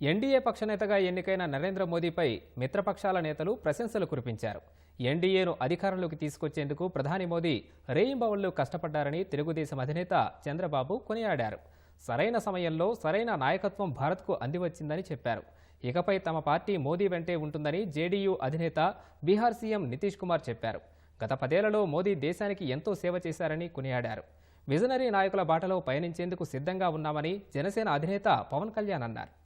NDA పక్షనేతగా ఎన్నికైన నరేంద్ర మోదీపై మిత్రపక్షాల నేతలు ప్రశంసలు కురిపించారు. ఎన్డీఏను అధికారంలోకి తీసుకొచ్చేందుకు ప్రధాని మోదీ రేయింబవళ్ళు కష్టపడ్డారని తెలుగుదేశం అధినేత చంద్రబాబు కొనియాడారు. సరైన సమయంలో సరైన నాయకత్వం భారత్కు అందివచ్చిందని చెప్పారు. ఇకపై తమ పార్టీ మోదీ వెంటే ఉంటుందని జేడీయూ అధినేత బీహార్ సీఎం నితీష్ కుమార్ చెప్పారు. గత పదేళ్ళలో మోదీ దేశానికి ఎంతో సేవ చేశారని కొనియాడారు. విజనరీ నాయకుల బాటలో పయనించేందుకు సిద్ధంగా ఉన్నామని జనసేన అధినేత పవన్ కళ్యాణ్ అన్నారు.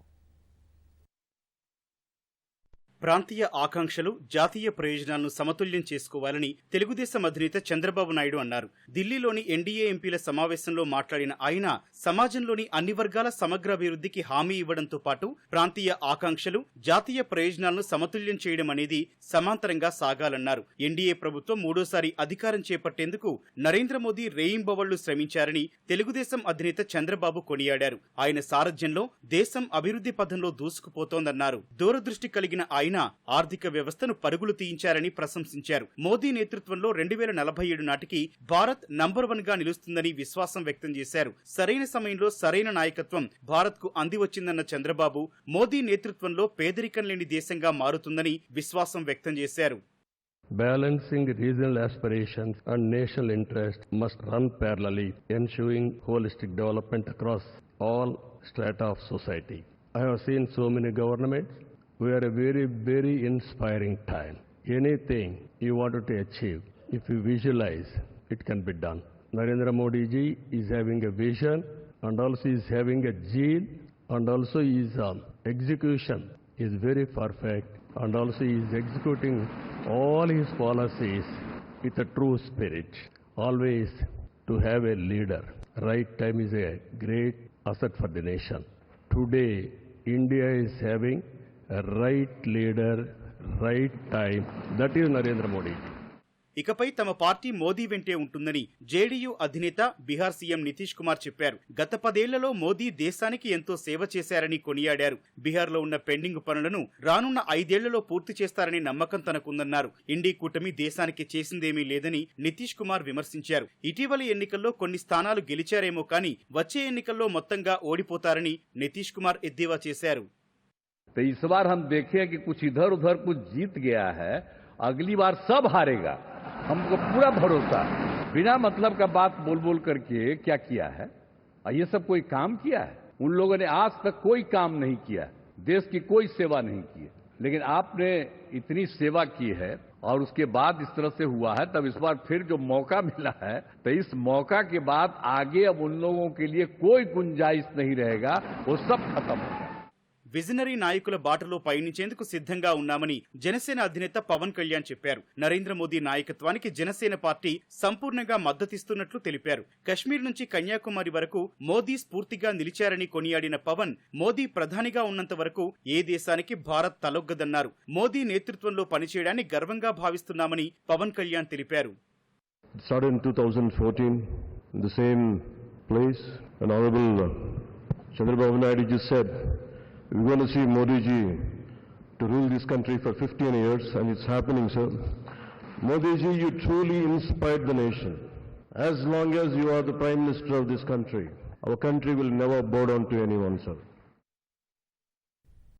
ప్రాంతీయ ఆకాంక్షలు జాతీయ ప్రయోజనాలను సమతుల్యం చేసుకోవాలని తెలుగుదేశం అధినేత చంద్రబాబు నాయుడు అన్నారు. ఢిల్లీలోని ఎన్డీఏ ఎంపీల సమావేశంలో మాట్లాడిన ఆయన సమాజంలోని అన్ని వర్గాల సమగ్రాభివృద్ధికి హామీ ఇవ్వడంతో పాటు ప్రాంతీయ ఆకాంక్షలు జాతీయ ప్రయోజనాలను సమతుల్యం చేయడం అనేది సమాంతరంగా సాగాలన్నారు. ఎన్డీఏ ప్రభుత్వం మూడోసారి అధికారం చేపట్టేందుకు నరేంద్ర మోదీ రేయింబవళ్ళు శ్రమించారని తెలుగుదేశం అధినేత చంద్రబాబు కొనియాడారు. ఆయన సారథ్యంలో దేశం అభివృద్ధి పథంలో దూసుకుపోతోందన్నారు. దూరదృష్టి కలిగిన ఆయన ఆర్థిక వ్యవస్థను పరుగులు తీయించారని ప్రశంసించారు మోదీ నేతృత్వంలో రెండు వేల నలభై ఏడు నాటికి భారత్ నంబర్ వన్గా నిలుస్తుందని విశ్వాసం వ్యక్తం చేశారు సరైన సమయంలో సరైన నాయకత్వం భారత్కు అందివచ్చిందన్న చంద్రబాబు మోదీ నేతృత్వంలో పేదరికం లేని దేశంగా మారుతుందని విశ్వాసం వ్యక్తం చేశారు Balancing regional aspirations and national interests must run parallelly, ensuring holistic development across all strata of society. I have seen so many governments. We are a very, very inspiring time. Anything you wanted to achieve, if you visualize, it can be done. Narendra Modi ji is having a vision and also is having a zeal and also his um, execution is very perfect and also is executing all his policies with a true spirit. Always to have a leader. Right time is a great asset for the nation. Today, India is having right leader right time that That Narendra Modi ఇకపై తమ party Modi వెంటే ఉంటుందని JDU అధినేత Bihar CM Nitish Kumar చెప్పారు. గత పదేళ్ళలో మోదీ దేశానికి ఎంతో సేవ చేశారని కొనియాడారు. బీహార్లో ఉన్న పెండింగ్ పనులను రానున్న ఐదేళ్ళలో పూర్తి చేస్తారని నమ్మకం తనకుందన్నారు. ఇండీ కూటమి దేశానికి చేసిందేమీ లేదని నితీష్ కుమార్ విమర్శించారు. ఇటీవలి ఎన్నికల్లో కొన్ని స్థానాలు గెలిచారేమో కానీ వచ్చే ఎన్నికల్లో మొత్తంగా ఓడిపోతారని నితీష్ కుమార్ ఎద్దేవా చేశారు. तो इस बार हम देखें कि कुछ इधर उधर कुछ जीत गया है, अगली बार सब हारेगा। हमको पूरा भरोसा। बिना मतलब का बात बोल बोल करके क्या किया है? और ये सब कोई काम किया है? उन लोगों ने आज तक कोई काम नहीं किया। देश की कोई सेवा नहीं की लेकिन आपने इतनी सेवा की है और उसके बाद इस तरह से हुआ है, तब इस बार फिर जो मौका मिला है तो इस मौका के बाद आगे अब उन लोगों के लिए कोई गुंजाइश नहीं रहेगा। वो सब खत्म हो गया। విజనరీ నాయకుల బాటలో పయనించేందుకు సిద్ధంగా ఉన్నామని జనసేన అధినేత పవన్ కళ్యాణ్ చెప్పారు. నరేంద్ర మోదీ నాయకత్వానికి జనసేన పార్టీ సంపూర్ణంగా మద్దతిస్తున్నట్లు తెలిపారు. కశ్మీర్ నుంచి కన్యాకుమారి వరకు మోదీ స్ఫూర్తిగా నిలిచారని కొనియాడిన పవన్ మోదీ ప్రధానిగా ఉన్నంత వరకు ఏ దేశానికి భారత్ తలొగ్గదన్నారు. మోదీ నేతృత్వంలో పనిచేయడాన్ని గర్వంగా భావిస్తున్నామని పవన్ కళ్యాణ్ తెలిపారు. Started in 2014 in the same place. And Honorable Chandrababu Naidu just said, we're going to see Modi ji to rule this country for 15 years, and it's happening, sir. Modi ji, you truly inspired the nation. As long as you are the Prime Minister of this country, our country will never bow down to anyone, sir.